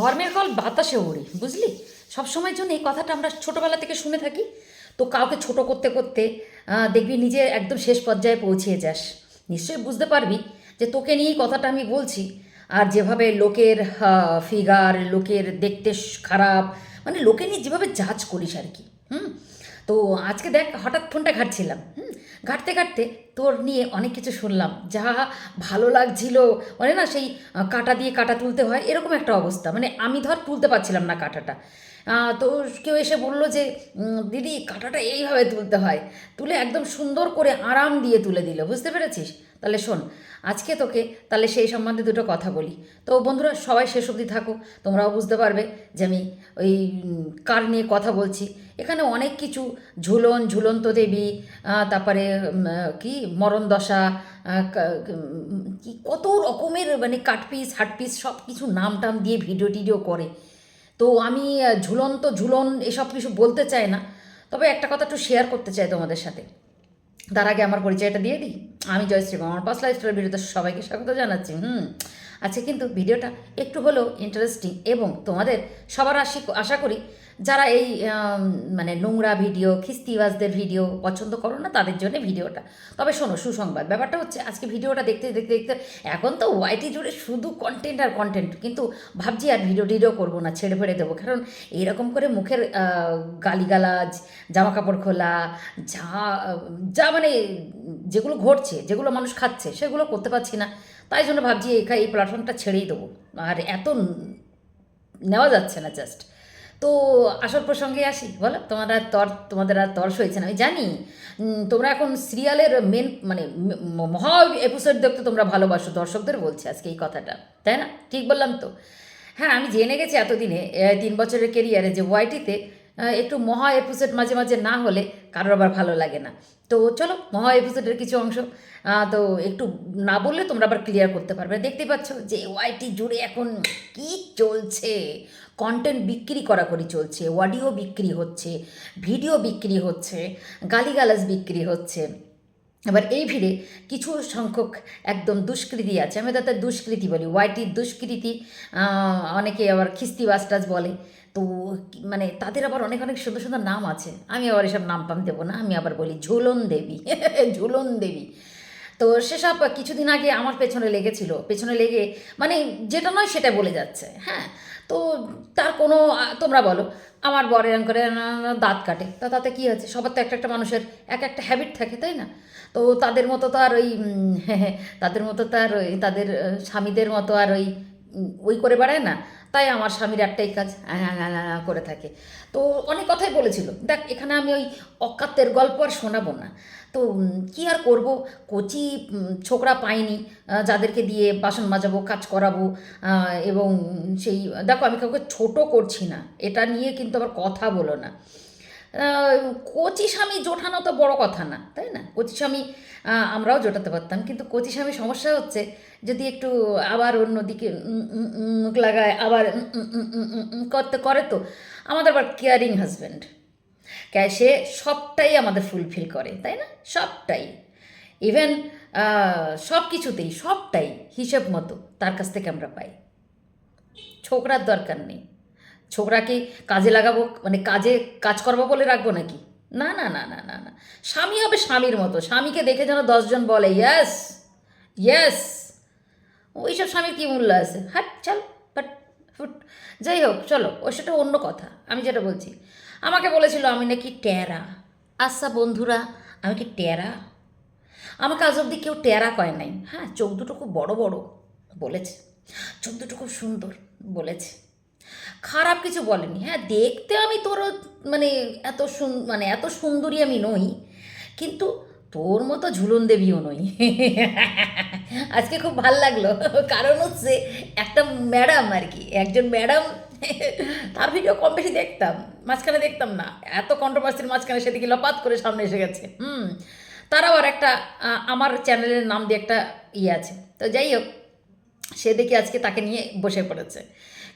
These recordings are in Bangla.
ধর্মের কল বাতাসে ওড়ে, বুঝলি? সবসময়ের জন্য এই কথাটা আমরা ছোটোবেলা থেকে শুনে থাকি। তো কাউকে ছোট করতে করতে দেখবি নিজে একদম শেষ পর্যায়ে পৌঁছিয়ে যাস। নিশ্চয়ই বুঝতে পারবি যে তোকে নিয়েই কথাটা আমি বলছি। আর যেভাবে লোকের ফিগার, লোকের দেখতে খারাপ মানে লোকে নিয়ে যেভাবে জাজ করিস আর কি, হুম? তো আজকে দেখ, হঠাৎ ফোনটা ঘাটছিলাম, হুম? ঘাটতে ঘাটতে তোর নিয়ে অনেক কিছু শুনলাম। যা ভালো লাগছিল। মানে না সেই কাটা দিয়ে কাটা তুলতে হয়, এরকম একটা অবস্থা। মানে আমি ধর তুলতে পারছিলাম না কাটাটা। তো কেউ এসে বলল যে দিদি, কাটাটা এইভাবে তুলতে হয়। তুলে একদম সুন্দর করে আরাম দিয়ে তুলে দিল। বুঝতে পেরেছিস? তাহলে শোন, আজকে তোকে তাহলে সেই সম্বন্ধে দুটো কথা বলি। তো বন্ধুরা, সবাই শেষ অবধি থাকো, তোমরাও বুঝতে পারবে যে আমি ওই কার নিয়ে কথা বলছি। এখানে অনেক কিছু, ঝুলন, ঝুলন্ত দেবী তারপরে কি, মরণ দশা কি কত রকমের মানে কাটপিস হাটপিস সব কিছু নাম টাম দিয়ে ভিডিও টিডিও করে। তো আমি ঝুলন্ত, ঝুলন, এসব কিছু বলতে চাই না, তবে একটা কথা একটু শেয়ার করতে চাই তোমাদের সাথে। তার আগে আমার পরিচয়টা দিয়ে দিই। আমি জয়শ্রী আমার পাঁচ লাইফস্টাইল ভিডিওতে সবাইকে স্বাগত জানাচ্ছি। হুম আচ্ছা কিন্তু ভিডিওটা একটু হলেও ইন্টারেস্টিং এবং তোমাদের সবার আশি আশা করি যারা এই মানে নোংরা ভিডিও, খিস্তিবাজদের ভিডিও পছন্দ করো না, তাদের জন্য ভিডিওটা। তবে শোনো, সুসংবাদ। ব্যাপারটা হচ্ছে, আজকে ভিডিওটা দেখতে দেখতে দেখতে এখন তো ওয়াইটি জুড়ে শুধু কন্টেন্ট আর কন্টেন্ট কিন্তু ভাবছি আর ভিডিও টিডিও করব না, ছেড়ে ফেড়ে দেবো। কারণ এরকম করে মুখের গালিগালাজ, জামা কাপড় খোলা, যা যা মানে যেগুলো ঘটছে, যেগুলো মানুষ খাচ্ছে, সেগুলো করতে পারছি না। তাই জন্য ভাবছি এই প্ল্যাটফর্মটা ছেড়েই দেবো। আর এত নেওয়া যাচ্ছে না জাস্ট তো আসল প্রসঙ্গে আসি, বলো? তোমার আর তর, তোমাদের আর তর্স হয়েছে না। আমি জানি তোমরা এখন সিরিয়ালের মেন মানে মহা এপিসোড দেখতে তোমরা ভালোবাসো, দর্শকদের বলছে আজকে এই কথাটা, তাই না? ঠিক বললাম তো? হ্যাঁ আমি জেনে গেছি এতদিনে তিন বছরের কেরিয়ারে যে ওয়াইটিতে একটু মহা এপিসোড মাঝে মাঝে না হলে কারোর আবার ভালো লাগে না। তো চলো, মহা এপিসোডের কিছু অংশ। তো একটু না বললে তোমরা আবার ক্লিয়ার করতে পারবে। দেখতে পাচ্ছ যে ওয়াইটি জুড়ে এখন কি চলছে? কন্টেন্ট বিক্রি করাকরি চলছে অডিও বিক্রি হচ্ছে ভিডিও বিক্রি হচ্ছে, গালিগালাজ বিক্রি হচ্ছে। এবার এই ভিড়ে কিছু সংখ্যক একদম দুষ্কৃতি আছে। আমি তাদের দুষ্কৃতি বলি ওয়াইটির দুষ্কৃতি অনেকে আবার খিস্তি বাস্টাজ বলে। তো মানে তাদের আবার অনেক অনেক সুন্দর সুন্দর নাম আছে। আমি আবার এসব নাম পাম দেবো না, আমি আবার বলি ঝুলন দেবী ঝুলন দেবী। তো সেসব কিছুদিন আগে আমার পেছনে লেগেছিল, পেছনে লেগে মানে যেটা নয় সেটা বলে যাচ্ছে হ্যাঁ। তো তার কোনো তোমরা বলো আমার বর এরম করে দাঁত কাটে। তা তাতে কী আছে সবার তো একটা একটা মানুষের এক একটা হ্যাবিট থাকে তাই না? তো তাদের মতো তো আর ওই উম, তাদের মতো তো আর ওই তাদের স্বামীদের মতো আর ওই ওই করে বেড়ায় না। তাই আমার স্বামীর একটাই কাজ করে থাকে। তো অনেক কথাই বলেছিল। দেখ এখানে আমি ওই অকাতের গল্প আর শোনাবো না। তো কি আর করব? কচি ছোকরা পাইনি যাদেরকে দিয়ে বাসন মাজাবো, কাজ করাবো এবং সেই, দেখো আমি কাউকে ছোট করছি না, এটা নিয়ে কিন্তু আবার কথা বলো না। কচি স্বামী জোটানো তো বড় কথা না, তাই না? কচি স্বামী আমরাও জোটাতে পারতাম, কিন্তু কচি স্বামী সমস্যা হচ্ছে, যদি একটু আবার অন্যদিকে মুখ লাগায়, আবার করতে, করে তো, আমাদের আবার কেয়ারিং হাজব্যান্ড সে সবটাই আমাদের ফুলফিল করে, তাই না? সবটাই। ইভেন সব কিছুতেই সবটাই হিসেব মতো তার কাছ থেকে আমরা পাই। ছোকরার দরকার নেই। ছোকরাকে কাজে লাগাবো মানে কাজে, কাজ করব বলে রাখব নাকি? না না না না না না। স্বামী হবে স্বামীর মতো। স্বামীকে দেখে যেন দশজন বলে ইয়াস ইয়েস ওইসব স্বামীর কী মূল্য আছে? হাট, চল বাট ফুট। যাই হোক, চলো ও সেটা অন্য কথা। আমি যেটা বলছি আমাকে বলেছিল আমি নাকি ট্যারা আচ্ছা বন্ধুরা, আমি কি ট্যারা আমাকে আজ অব্দি কেউ ট্যারা কয় নাই। হ্যাঁ চোখ দুটো খুব বড় বড়, বলেছে। চোখ দুটো খুব সুন্দর, বলেছে। খারাপ কিছু বলেনি। হ্যাঁ দেখতে আমি তোর মানে এত সুন মানে এত সুন্দরী আমি নই, কিন্তু তোর মতো ঝুলন দেবীও নই। আজকে খুব ভালো লাগল। কারণ হচ্ছে একটা ম্যাডাম আর কি, একজন ম্যাডাম তার ভিডিও কম বেশি দেখতাম, মাঝখানে দেখতাম না। এত কন্ট্রোভার্সির মাঝখানে সেদিকে লপাত করে সামনে এসে গেছে। হুম, তার আবার একটা আমার চ্যানেলের নাম দিয়ে একটা ইয়ে আছে। তো যাই হোক, সে দেখি আজকে তাকে নিয়ে বসে পড়েছে।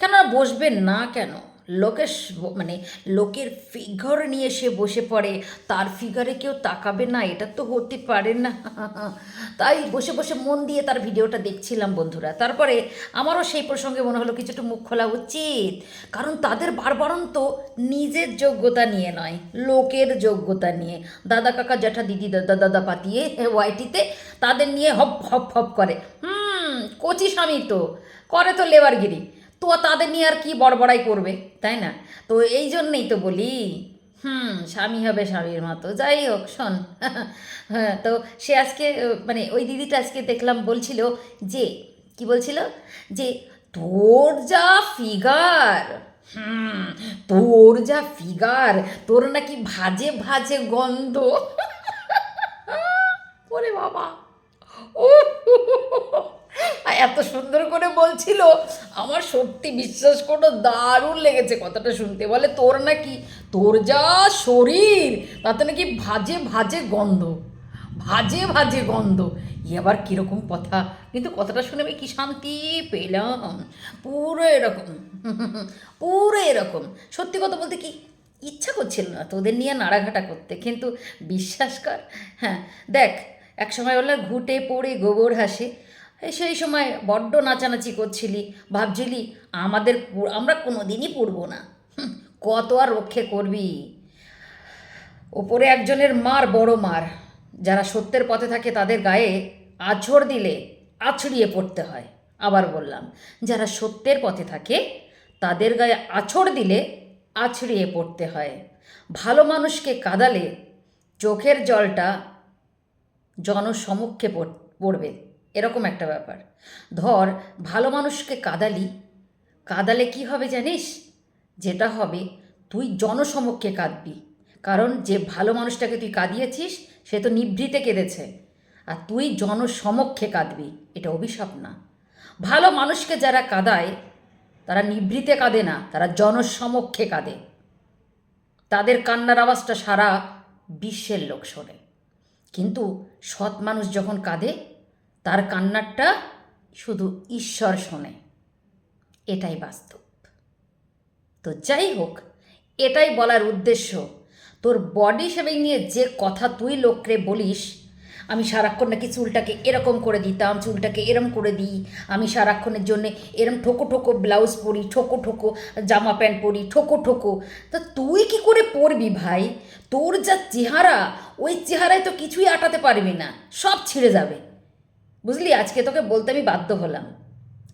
কেন বসবে না কেন? লোকের মানে লোকের ফিগার নিয়ে সে বসে পড়ে, তার ফিগারে কেউ তাকাবে না, এটা তো হতে পারে না। তাই বসে বসে মন দিয়ে তার ভিডিওটা দেখছিলাম বন্ধুরা। তারপরে আমারও সেই প্রসঙ্গে মনে হলো কিছু একটু মুখ খোলা উচিত। কারণ তাদের বারবারন্ত নিজের যোগ্যতা নিয়ে নয়, লোকের যোগ্যতা নিয়ে। দাদা, কাকা, জ্যাঠা, দিদি, দাদা দাদা পাতিয়ে ওয়াইটিতে তাদের নিয়ে হপ হপ হপ করে। হুম, কচি স্বামী তো, করে তো লেবারগিরি। তো তাদের নিয়ে আর কি বড়বড়াই করবে, তাই না? তো এই জন্যেই তো বলি, হুম, স্বামী হবে স্বামীর মতো, যাই হোক, শোন। হ্যাঁ তো সে আজকে মানে ওই দিদিটা আজকে দেখলাম বলছিল যে, কি বলছিল? যে তোর যা ফিগার, হুম, তোর যা ফিগার, তোর নাকি ভাজে ভাজে গন্ধ। ওরে বাবা। ও এত সুন্দর করে বলছিল, আমার সত্যি বিশ্বাস করো, দারুণ লেগেছে কথাটা শুনতে। বলে, তোর নাকি, তোর যা শরীর, তাতে নাকি ভাজে ভাজে গন্ধ, ভাজে ভাজে গন্ধ। ই আবার কীরকম কথা? কিন্তু কথাটা শুনে আমি কি শান্তি পেলাম? পুরো এরকম পুরো এরকম। সত্যি কথা বলতে কি, ইচ্ছা করছিল না তোদের নিয়ে নাড়াঘাটা করতে। কিন্তু বিশ্বাস কর হ্যাঁ দেখ এক সময় ওলা ঘুটে পড়ে গোবর হাসে সেই সময় বড্ড নাচানাচি করছিলি। ভাবছিলি, আমাদের আমরা কোনো দিনই পড়ব না। কত আর রক্ষে করবি? ওপরে একজনের মার বড় মার। যারা সত্যের পথে থাকে তাদের গায়ে আছড় দিলে আছড়িয়ে পড়তে হয়। আবার বললাম, যারা সত্যের পথে থাকে তাদের গায়ে আছড় দিলে আছড়িয়ে পড়তে হয়। ভালো মানুষকে কাদালে চোখের জলটা জনসমক্ষে পড়- পড়বে। এরকম একটা ব্যাপার। ধর, ভালো মানুষকে কাদালি, কাদালে কি হবে জানিস? যেটা হবে, তুই জনসমক্ষে কাঁদবি। কারণ যে ভালো মানুষটাকে তুই কাঁদিয়েছিস, সে তো নিভৃতে কেঁদেছে। আর তুই জনসমক্ষে কাঁদবি, এটা অভিশাপ না। ভালো মানুষকে যারা কাঁদায়, তারা নিভৃতে কাঁদে না, তারা জনসমক্ষে কাঁদে। তাদের কান্নার আওয়াজটা সারা বিশ্বের লোক শোনে। কিন্তু সৎ মানুষ যখন কাঁদে তার কান্নারটা শুধু ঈশ্বর শোনে। এটাই বাস্তব। তো যাই হোক, এটাই বলার উদ্দেশ্য। তোর বডি শেভিং নিয়ে যে কথা তুই লোককে বলিস, আমি সারাক্ষণ নাকি চুলটাকে এরকম করে দিতাম, চুলটাকে এরম করে দিই। আমি সারাক্ষণের জন্যে এরম ঠোকো ঠোকো ব্লাউজ পরি, ঠোকো ঠোকো জামা প্যান্ট পরি, ঠোকো ঠোকো। তা তুই কি করে পরবি ভাই? তোর যা চেহারা, ওই চেহারায় তো কিছুই আটাতে পারবি না, সব ছিঁড়ে যাবে। বুঝলি? আজকে তোকে বলতে আমি বাধ্য হলাম।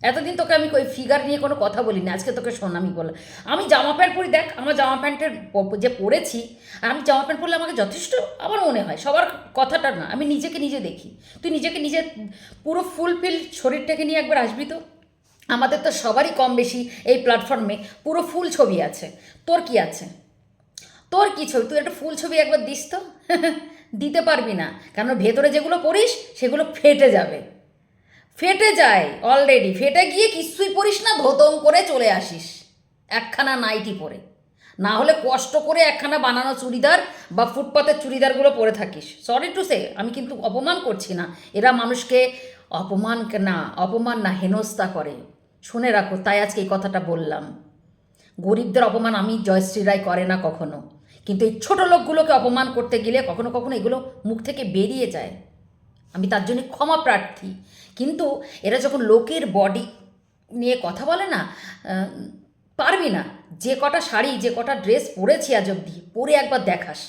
এতদিন তোকে আমি ওই ফিগার নিয়ে কোনো কথা বলিনি, আজকে তোকে শোন আমি বললাম আমি জামা প্যান্ট পরি, দেখ, আমার জামা প্যান্টের যে পরেছি, আমি জামা প্যান্ট পরলে আমাকে যথেষ্ট, আমার মনে হয়, সবার কথাটা না, আমি নিজেকে নিজে দেখি। তুই নিজেকে নিজে পুরো ফুলফিল শরীরটাকে নিয়ে একবার আসবি তো? আমাদের তো সবারই কম বেশি এই প্ল্যাটফর্মে পুরো ফুল ছবি আছে। তোর কি আছে? তোর কি ছবি? তুই একটা ফুল ছবি একবার দিস তো? দিতে পারবি না। কারণ ভেতরে যেগুলো পড়িস, সেগুলো ফেটে যাবে। ফেটে যায় অলরেডি ফেটে গিয়ে কিছুই পড়িস না, ধোতম করে চলে আসিস। একখানা নাইটি পরে। না হলে কষ্ট করে একখানা বানানো চুড়িদার বা ফুটপাতের চুড়িদারগুলো পরে থাকিস। সরি টু সে আমি কিন্তু অপমান করছি না। এরা মানুষকে অপমান না অপমান না, হেনস্থা করে। শুনে রাখো, তাই আজকে এই কথাটা বললাম। গরিবদের অপমান আমি জয়শ্রী রায় করে না কখনো। কিন্তু এই ছোটো লোকগুলোকে অপমান করতে গেলে কখনো কখনো এগুলো মুখ থেকে বেরিয়ে যায়। আমি তার জন্য ক্ষমা প্রার্থী। কিন্তু এরা যখন লোকের বডি নিয়ে কথা বলে না পারবি না। যে কটা শাড়ি, যে কটা ড্রেস পরেছি আজ অবধি, পরে একবার দেখাস।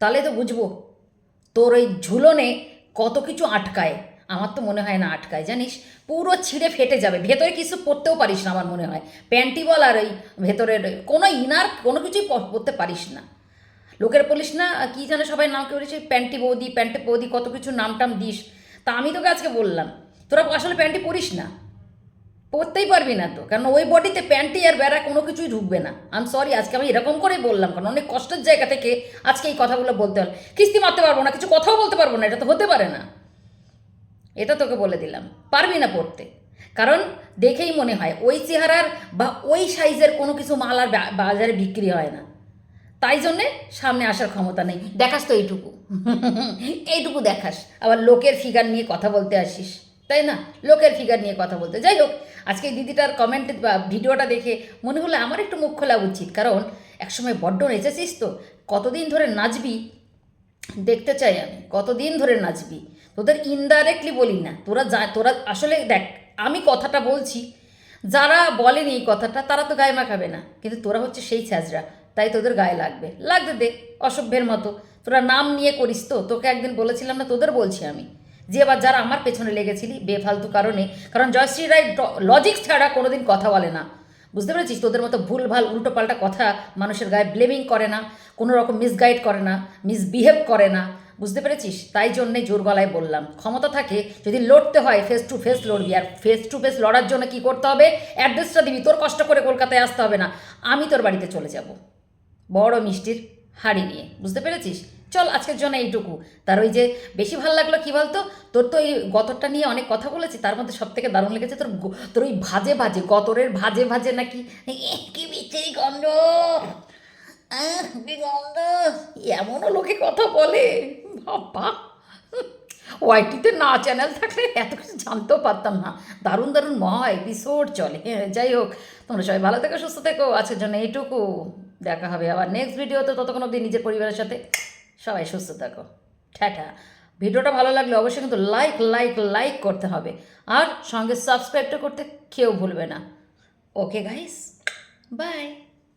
তাহলে তো বুঝব, তোর ওই ঝুলনে কত কিছু আটকায়। আমার তো মনে হয় না আটকায়, জানিস? পুরো ছিঁড়ে ফেটে যাবে। ভেতরে কিছু পরতেও পারিস না আমার মনে হয়। প্যান্টি বল আর ওই ভেতরের কোনো ইনার, কোনো কিছুই পরতে পারিস না। লোকের বলিস না, কী জানে সবাই নাম কে বলিস প্যান্টি বৌদি, প্যান্টে বৌদি, কত কিছু নাম টাম দিস। তা আমি তোকে আজকে বললাম, তোরা আসলে প্যান্টি পরিস না। পরতেই পারবি না তো কারণ ওই বডিতে প্যান্টি আর বেড়া কোনো কিছুই ঢুকবে না। আমি সরি আজকে আমি এরকম করেই বললাম, কারণ অনেক কষ্টের জায়গা থেকে আজকে এই কথাগুলো বলতে হল। কিস্তি মারতে পারব না, কিছু কথাও বলতে পারব না, এটা তো হতে পারে না। এটা তোকে বলে দিলাম। পারবি না পড়তে। কারণ দেখেই মনে হয় ওই চেহারার বা ওই সাইজের কোনো কিছু মাল আর বাজারে বিক্রি হয় না। তাই জন্যে সামনে আসার ক্ষমতা নেই। দেখাস তো এইটুকু। এইটুকু দেখাস। আবার লোকের ফিগার নিয়ে কথা বলতে আসিস। তাই না? লোকের ফিগার নিয়ে কথা বলতে। যাই হোক, আজকে দিদিটার কমেন্ট বা ভিডিওটা দেখে মনে হলো আমার একটু মুখ খোলা উচিত। কারণ একসময় বড্ড নেচেছিস তো। কতদিন ধরে নাচবি দেখতে চাই আমি, কতদিন ধরে নাচবি? তোদের ইনডাইরেক্টলি বলি না, তোরা যা, তোরা আসলে দেখ, আমি কথাটা বলছি, যারা বলেনি এই কথাটা, তারা তো গায়ে মাখাবে না, কিন্তু তোরা হচ্ছে সেই ছ্যাঁচড়া তাই তোদের গায়ে লাগবে। লাগতে দে, অসভ্যের মতো, তোরা নাম নিয়ে করিস তো, তোকে একদিন বলেছিলাম না, তোদের বলছি আমি। যে এবার যারা আমার পেছনে লেগেছিলি, বেফালতু কারণে, কারণ জয়শ্রী রায় লজিক ছাড়া কোনোদিন কথা বলে না। বুঝতে পেরেছিস? তোদের মতো ভুল ভালো উল্টো পাল্টা কথা মানুষের গায়ে ব্লেমিং করে না কোনো রকম মিসগাইড করে না মিসবিহেভ করে না, বুঝতে পেরেছিস? তাই জন্যে জোর গলায় বললাম। ক্ষমতা থাকে, যদি লড়তে হয় ফেস টু ফেস লড়বি। আর ফেস টু ফেস লড়ার জন্য কি করতে হবে? অ্যাড্রেসটা দিবি। তোর কষ্ট করে কলকাতায় আসতে হবে না। আমি তোর বাড়িতে চলে যাব। বড় মিষ্টির হাড়ি নিয়ে। বুঝতে পেরেছিস? চল আজকের জন্য এইটুকু। তার ওই যে বেশি ভালো লাগল কি বলতো? তোর তো এই গতরটা নিয়ে অনেক কথা বলেছি, তার মধ্যে সব থেকে দারুণ লেগেছে তোর তোর ওই ভাজে ভাজে, গতরের ভাজে ভাজে নাকি? কি বিচ্ছিরি গন্ধ! গন্ধ! এমনও লোকে কথা বলে। বাবা! ওয়াইটিতে না চ্যানেল থাকলে এত কিছু জানতেও পারতাম না। দারুণ দারুণ মহা এপিসোড চলে। হ্যাঁ যাই হোক, তোমরা সবাই ভালো থেকো, সুস্থ থেকো, আজকের জন্য এইটুকু। দেখা হবে আবার নেক্সট ভিডিওতে ততক্ষণ অবধি নিজের পরিবারের সাথে। সবাই সুস্থ থাকো। ঠ্যাঠা ভিডিওটা ভালো লাগলে অবশ্যই কিন্তু লাইক লাইক লাইক করতে হবে। আর সঙ্গে সাবস্ক্রাইবটা করতে কেউ ভুলবে না। Okay guys bye